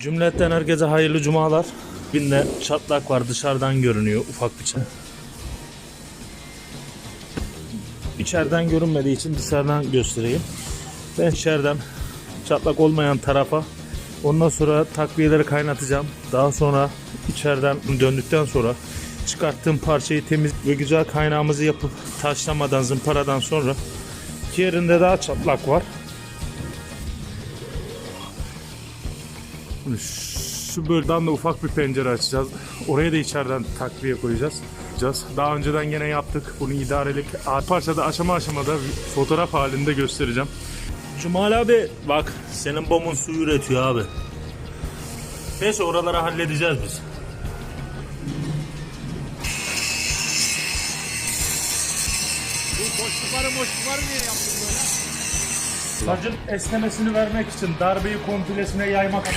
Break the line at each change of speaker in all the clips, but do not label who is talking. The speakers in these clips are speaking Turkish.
Cümletten herkese hayırlı cumalar. Binde çatlak var dışarıdan görünüyor ufak bir çatlak. İçeriden görünmediği için dışarıdan göstereyim. Ben içeriden çatlak olmayan tarafa ondan sonra takviyeleri kaynatacağım. Daha sonra içeriden döndükten sonra çıkarttığım parçayı temiz ve güzel kaynağımızı yapıp taşlamadan zımparadan sonra iki yerinde daha çatlak var. Şu bölgeden de ufak bir pencere açacağız. Oraya da içeriden takviye koyacağız. Daha önceden gene yaptık. Bunu idarelik parçada aşama aşamada fotoğraf halinde göstereceğim. Cumal abi bak senin bomun su üretiyor abi. Neyse oraları halledeceğiz biz.
Bu boşlukları boşlukları niye yaptın böyle?
Sacın esnemesini vermek için darbeyi komplesine yaymak.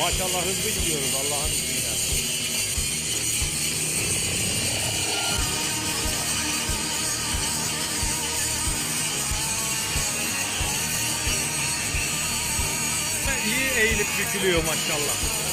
Maşallah hızlı gidiyoruz Allah'ın izniyle. Eğilip bükülüyor maşallah.